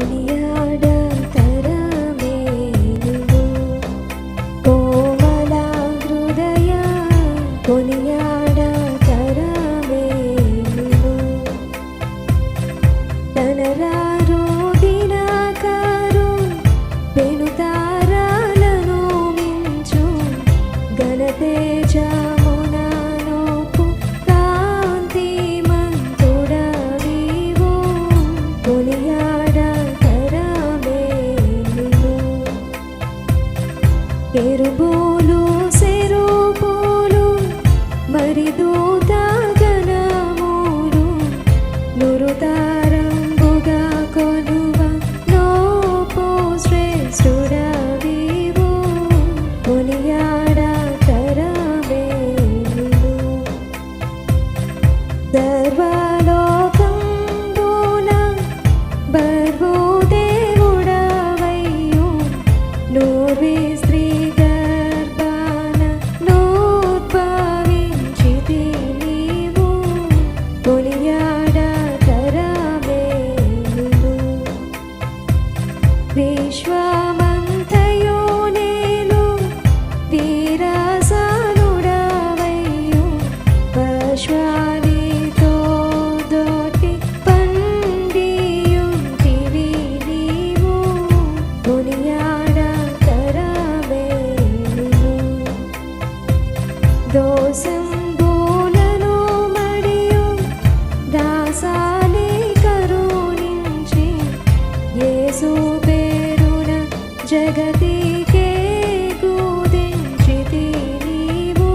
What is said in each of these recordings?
only నీకే గుదించితి నీవు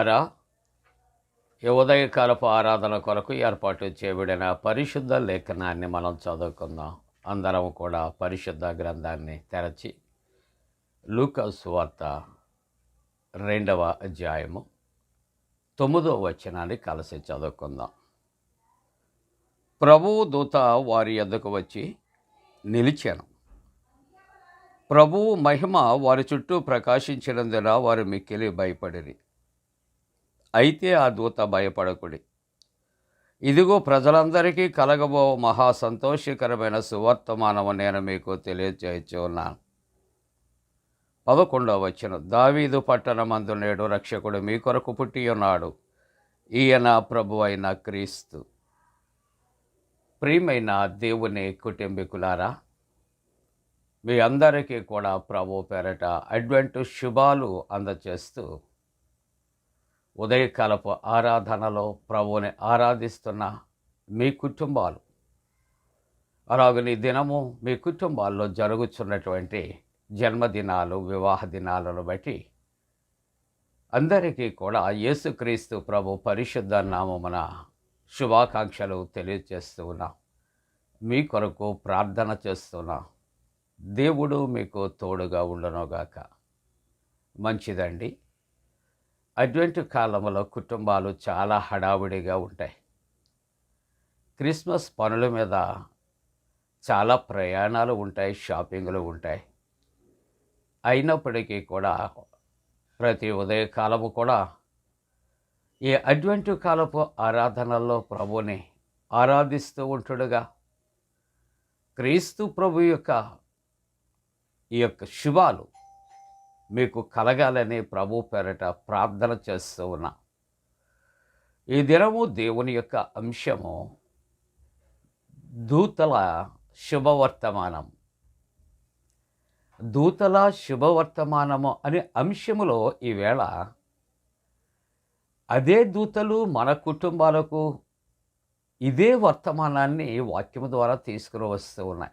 ప్రియులారా ఈ ఉదయకాలపు ఆరాధన కొరకు ఏర్పాటు చేయబడిన పరిశుద్ధ లేఖనాన్ని మనం చదువుకుందాం. అందరం కూడా పరిశుద్ధ గ్రంథాన్ని తెరచి లూకస్ వార్త రెండవ అధ్యాయము తొమ్మిదో వచనాన్ని కలిసి చదువుకుందాం. ప్రభువు దూత వారి ఎద్దకు వచ్చి నిలిచాను. ప్రభువు మహిమ వారి చుట్టూ ప్రకాశించినందున వారు మిక్కిలి భయపడిరి. అయితే ఆ దూత భయపడకుడి. ఇదిగో ప్రజలందరికీ కలగబో మహా సంతోషకరమైన సువర్తమానము నేను మీకు తెలియజేయచ్చు ఉన్నాను పదకొండవ వచ్చిన దావీదు పట్టణమందు నేడు రక్షకుడు మీ కొరకు పుట్టి ఉన్నాడు ఈయన ప్రభు అయిన క్రీస్తు. ప్రియమైన దేవుని కుటుంబీకులారా మీ అందరికీ కూడా ప్రభు పేరట అడ్వెంటు శుభాలు అందచేస్తూ ఉదయకాలపు ఆరాధనలో ప్రభువుని ఆరాధిస్తున్న మీ కుటుంబాలు. అలాగని దినము మీ కుటుంబాల్లో జరుగుతున్నటువంటి జన్మదినాలు వివాహ దినాలను బట్టి అందరికీ కూడా యేసుక్రీస్తు ప్రభు పరిశుద్ధ నామమున శుభాకాంక్షలు తెలియజేస్తూ ఉన్నాం. మీ కొరకు ప్రార్థన చేస్తున్నా దేవుడు మీకు తోడుగా ఉండనుగాక. మంచిదండి. అటువంటి కాలంలో కుటుంబాలు చాలా హడావుడిగా ఉంటాయి. క్రిస్మస్ పనుల మీద చాలా ప్రయాణాలు ఉంటాయి షాపింగ్లు ఉంటాయి. అయినప్పటికీ కూడా ప్రతి ఉదయకాలము కూడా ఈ అడ్వెంటు కాలపు ఆరాధనల్లో ప్రభుని ఆరాధిస్తూ ఉంటుడుగా క్రీస్తు ప్రభు యొక్క ఈ యొక్క శుభాలు మీకు కలగాలని ప్రభు పేరట ప్రార్థన చేస్తూ ఉన్నా. ఈ దినము దేవుని యొక్క అంశము దూతల శుభవర్తమానం. దూతల శుభవర్తమానము అనే అంశములో ఈవేళ అదే దూతలు మన కుటుంబాలకు ఇదే వర్తమానాన్ని వాక్యము ద్వారా తీసుకుని వస్తూ ఉన్నాయి.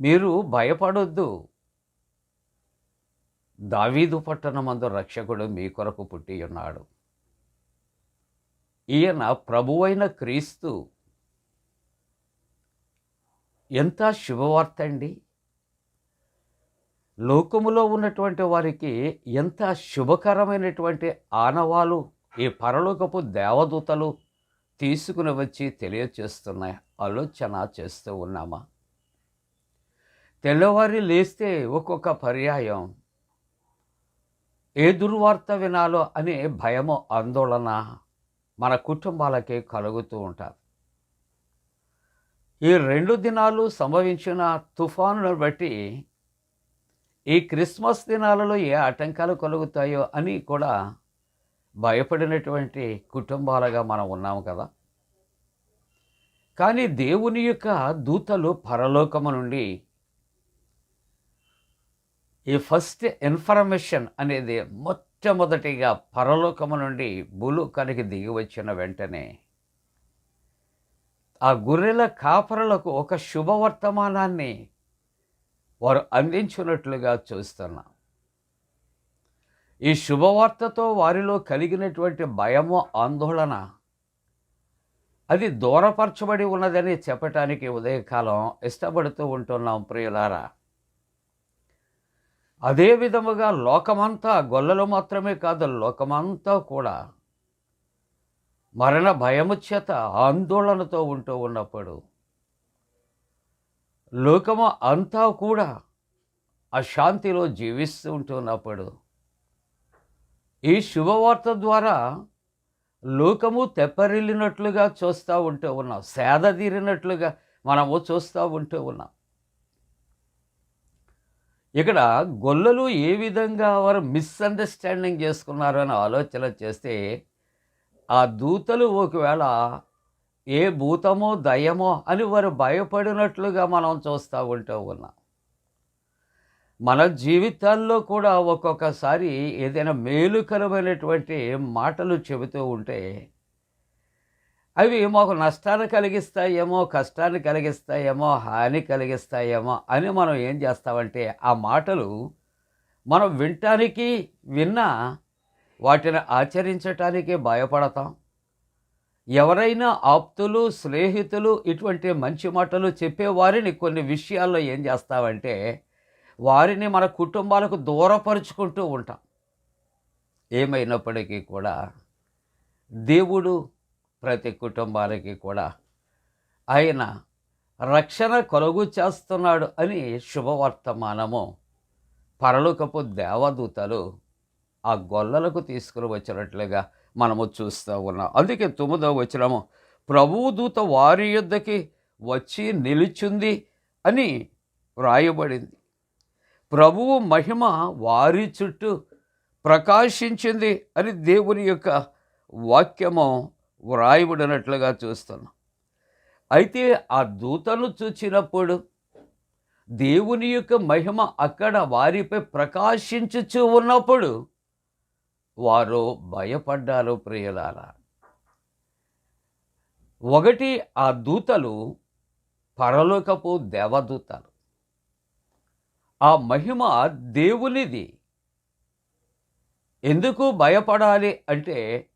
మీరు భయపడొద్దు. దావీదు పట్టణమందు రక్షకుడు మీ కొరకు పుట్టి ఉన్నాడు. ఈయన ప్రభువైన క్రీస్తు. ఎంత శుభవార్త అండి. లోకములో ఉన్నటువంటి వారికి ఎంత శుభకరమైనటువంటి ఆనవాలు ఈ పరలోకపు దేవదూతలు తీసుకుని వచ్చి తెలియచేస్తున్న ఆలోచన చేస్తూ ఉన్నామా? తెల్లవారి లేస్తే ఒక్కొక్క పర్యాయం ఏ దుర్వార్త వినాలో అనే భయము ఆందోళన మన కుటుంబాలకే కలుగుతూ ఉంటారు. ఈ రెండు దినాలు సంభవించిన తుఫానును బట్టి ఈ క్రిస్మస్ దినాలలో ఏ ఆటంకాలు కలుగుతాయో అని కూడా భయపడినటువంటి కుటుంబాలుగా మనం ఉన్నాము కదా. కానీ దేవుని యొక్క దూతలు పరలోకము నుండి ఈ ఫస్ట్ ఇన్ఫర్మేషన్ అనేది మొట్టమొదటిగా పరలోకము నుండి భూలోకానికి దిగి వచ్చిన వెంటనే ఆ గొర్రెల కాపరులకు ఒక శుభవర్తమానాన్ని వారు అందించినట్లుగా చూస్తున్నాం. ఈ శుభవార్తతో వారిలో కలిగినటువంటి భయము ఆందోళన అది దూరపరచబడి ఉన్నదని చెప్పటానికి ఉదయకాలం ఇష్టపడుతూ ఉంటున్నాం ప్రియులారా. అదే విధముగా లోకమంతా గొల్లలు మాత్రమే కాదు లోకమంతా కూడా మరణ భయము చేత ఆందోళనతో ఉంటూ ఉన్నప్పుడు లోకము అంతా కూడా అశాంతిలో జీవిస్తూ ఉంటున్నప్పుడు ఈ శుభవార్త ద్వారా లోకము తెప్పరిల్లినట్లుగా చూస్తూ ఉంటూ ఉన్నాం సేదతీరినట్లుగా మనము చూస్తూ ఉంటూ ఉన్నాం. ఇక్కడ గొల్లలు ఏ విధంగా వారు మిస్అండర్స్టాండింగ్ చేసుకున్నారు అని ఆలోచన చేస్తే ఆ దూతలు ఒకవేళ ఏ భూతమో దయమో అని వారు భయపడినట్లుగా మనం చూస్తూ ఉంటూ ఉన్నాం. మన జీవితాల్లో కూడా ఒక్కొక్కసారి ఏదైనా మేలుకరమైనటువంటి మాటలు చెబుతూ ఉంటే అవి మాకు నష్టాన్ని కలిగిస్తాయేమో కష్టాన్ని కలిగిస్తాయేమో హాని కలిగిస్తాయేమో అని మనం ఏం చేస్తామంటే ఆ మాటలు మనం వినటానికి విన్నా వాటిని ఆచరించటానికి భయపడతాం. ఎవరైనా ఆప్తులు స్నేహితులు ఇటువంటి మంచి మాటలు చెప్పేవారిని కొన్ని విషయాల్లో ఏం చేస్తామంటే వారిని మన కుటుంబాలకు దూరపరుచుకుంటూ ఉంటాం. ఏమైనప్పటికీ కూడా దేవుడు ప్రతి కుటుంబానికి కూడా. ఆయన రక్షణ కొలుగు చేస్తున్నాడు అని శుభవర్తమానము. పరలోకపు దేవదూతలు ఆ గొల్లలకు తీసుకుని వచ్చినట్లుగా మనము చూస్తూ ఉన్నాం. అందుకే తొమ్మిదో వచ్చినము ప్రభువు దూత వారి యుద్ధకి వచ్చి నిలిచింది అని వ్రాయబడింది. ప్రభువు మహిమ వారి చుట్టూ ప్రకాశించింది అని దేవుని యొక్క వాక్యము వ్రాయబడినట్లుగా చూస్తున్నాం. అయితే ఆ దూతను చూచినప్పుడు దేవుని యొక్క మహిమ అక్కడ వారిపై ప్రకాశించుచూ ఉన్నప్పుడు వారు భయపడ్డారు ప్రియులారా. ఒకటి ఆ దూతలు పరలోకపు దేవదూతలు. ఆ మహిమ దేవునిది. ఎందుకు భయపడాలి అంటే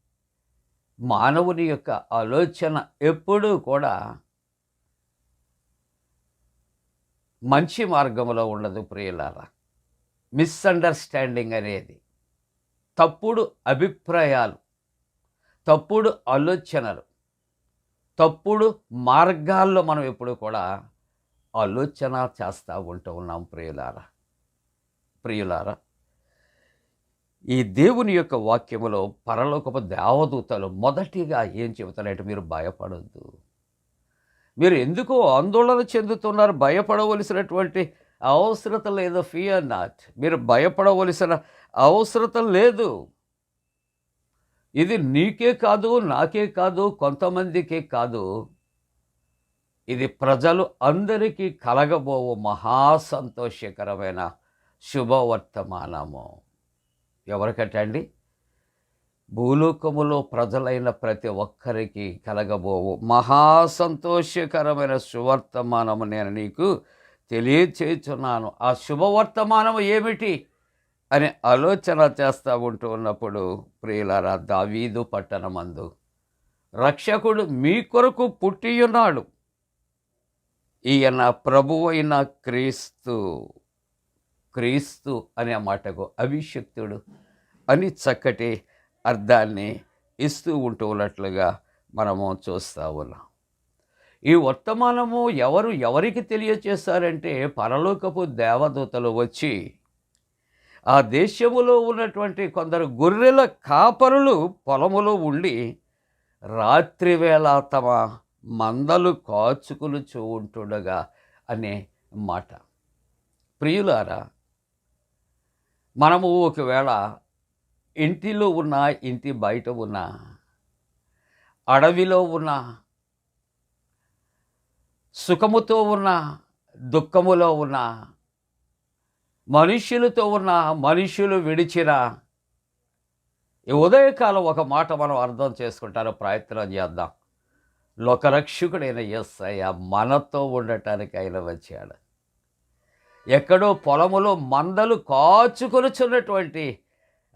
మానవుని యొక్క ఆలోచన ఎప్పుడూ కూడా మంచి మార్గంలో ఉండదు ప్రియులారా. మిస్అండర్స్టాండింగ్ అనేది తప్పుడు అభిప్రాయాలు తప్పుడు ఆలోచనలు తప్పుడు మార్గాల్లో మనం ఎప్పుడు కూడా ఆలోచన చేస్తూ ఉంటూ ఉన్నాం ప్రియులారా. ప్రియులారా ఈ దేవుని యొక్క వాక్యములో పరలోకపు దేవదూతలు మొదటిగా ఏం చెబుతారంటే మీరు భయపడద్దు. మీరు ఎందుకో ఆందోళన చెందుతున్నారు భయపడవలసినటువంటి అవసరత లేదు ఫియర్ నాట్ మీరు భయపడవలసిన అవసరత లేదు. ఇది నీకే కాదు నాకే కాదు కొంతమందికే కాదు. ఇది ప్రజలు అందరికీ కలగబోవు మహా సంతోషకరమైన శుభవర్తమానము ఎవరికటండి? భూలోకములో ప్రజలైన ప్రతి ఒక్కరికి కలగబోవు. మహా సంతోషకరమైన శుభవర్తమానము నేను నీకు తెలియచేస్తున్నాను ఆ శుభవర్తమానము ఏమిటి అని ఆలోచన చేస్తూ ఉంటూ ఉన్నప్పుడు ప్రియులారా దావీదు పట్టణమందు రక్షకుడు మీ కొరకు పుట్టియున్నాడు. ఈయన ప్రభువైన క్రీస్తు. క్రీస్తు అనే మాటకు అభిషక్తుడు అని చక్కటి అర్థాన్ని ఇస్తూ ఉంటూ ఉన్నట్లుగా మనము చూస్తూ ఉన్నాం. ఈ వర్తమానము ఎవరు ఎవరికి తెలియచేస్తారంటే పరలోకపు దేవదూతలు వచ్చి ఆ దేశములో ఉన్నటువంటి కొందరు గొర్రెల కాపరులు పొలములో ఉండి రాత్రివేళ తమ మందలు కాచుకులు ఉంటుండగా అనే మాట. ప్రియులారా మనము ఒకవేళ ఇంటిలో ఉన్న ఇంటి బయట ఉన్న అడవిలో ఉన్న సుఖముతో ఉన్న దుఃఖములో ఉన్న మనుష్యులతో ఉన్న మనుష్యులు విడిచిన ఈ ఉదయకాలం ఒక మాట మనం అర్థం చేసుకుంటారు ప్రయత్నం చేద్దాం. లోకరక్షకుడైన ఎస్ఐ మనతో ఉండటానికి ఆయన వచ్చాడు. ఎక్కడో పొలములో మందలు కాచుకొనుచున్నటువంటి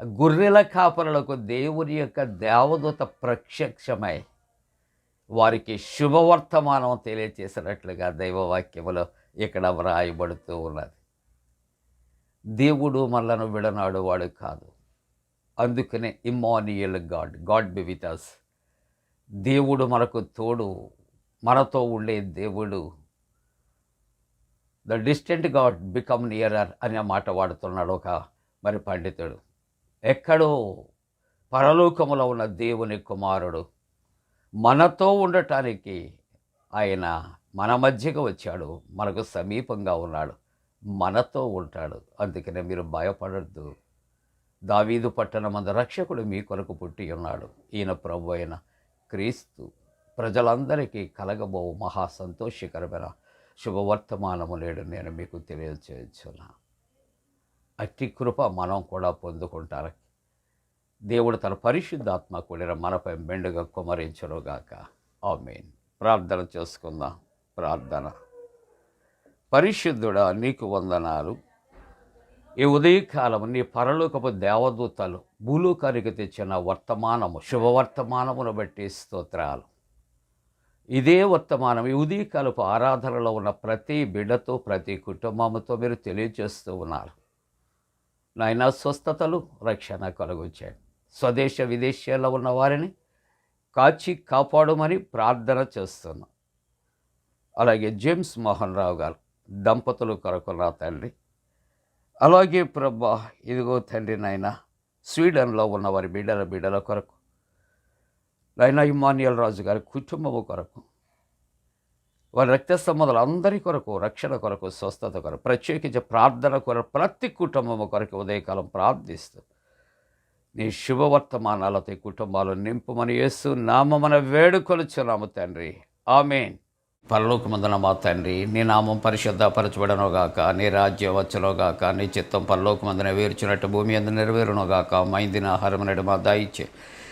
గొర్రెల కాపరులకు దేవుని యొక్క దేవదూత ప్రత్యక్షమై వారికి శుభవర్తమానం తెలియచేసినట్లుగా దైవవాక్యములో ఇక్కడ వ్రాయబడుతూ ఉన్నది. దేవుడు మనలను విడనాడు వాడు కాదు. అందుకనే Emmanuel God God be with us దేవుడు మనకు తోడు మనతో ఉండే దేవుడు the distant God become nearer అనే మాట వాడుతున్నాడు ఒక మరి పండితుడు. ఎక్కడో పరలోకములో ఉన్న దేవుని కుమారుడు మనతో ఉండటానికి ఆయన మన మధ్యగా వచ్చాడు మనకు సమీపంగా ఉన్నాడు మనతో ఉంటాడు. అందుకనే మీరు భయపడద్దు. దావీదు పట్టణమంద రక్షకుడు మీ కొరకు పుట్టి ఉన్నాడు. ఈయన ప్రభు అయిన క్రీస్తు ప్రజలందరికీ కలగబో మహా సంతోషకరమైన శుభవర్తమానము లేడు నేను మీకు తెలియచేయచ్చున్నా అట్టి కృప మనం కూడా పొందుకుంటారు దేవుడు తన పరిశుద్ధాత్మ కూడిన మనపై మెండుగా కుమరించరుగాక మెయిన్ ప్రార్థన చేసుకుందాం. ప్రార్థన. పరిశుద్ధుడా నీకు వందనాలు. ఈ ఉదయకాలం నీ పరలోకపు దేవదూతలు భూలోకానికి తెచ్చిన వర్తమానము శుభవర్తమానమును బట్టి స్తోత్రాలు. ఇదే వర్తమానం. ఈ ఉదయకాలపు ఆరాధనలో ఉన్న ప్రతి బిడ్డతో ప్రతి కుటుంబంతో మీరు తెలియజేస్తూ ఉన్నారు. నాయన స్వస్థతలు రక్షణ కలుగొచ్చాయి స్వదేశ విదేశాల్లో ఉన్న వారిని కాచి కాపాడమని ప్రార్థన చేస్తున్నాం. అలాగే జేమ్స్ మోహన్ రావు గారు దంపతులు కొరకు నా తండ్రి. అలాగే ప్రభా ఇదిగో తండ్రి నాయన స్వీడన్లో ఉన్న వారి బిడ్డల బిడ్డల కొరకు లైనా ఇమాన్యుల్ రాజు గారి కుటుంబము కొరకు వారి రక్త సంబంధాలు అందరి కొరకు రక్షణ కొరకు స్వస్థత కొరకు ప్రత్యేకించి ప్రార్థన కొరకు ప్రతి కుటుంబము కొరకు ఉదయకాలం ప్రార్థిస్తూ నీ శుభవర్తమానాలతో ఈ కుటుంబాలు నింపుమని యేసు నామమన వేడుకొలుచున్నాము తండ్రి. ఆమెన్. పరలోకమందున మా తండ్రి నీ నామం పరిశుద్ధపరచబడనుగాక నీ రాజ్యం వచ్చునుగాక నీ చిత్తం పరలోకమందున వేర్చినట్టు భూమి అందు నెరవేరునుగాక మైందిన ఆహారం నడు మా దాయిచ్చే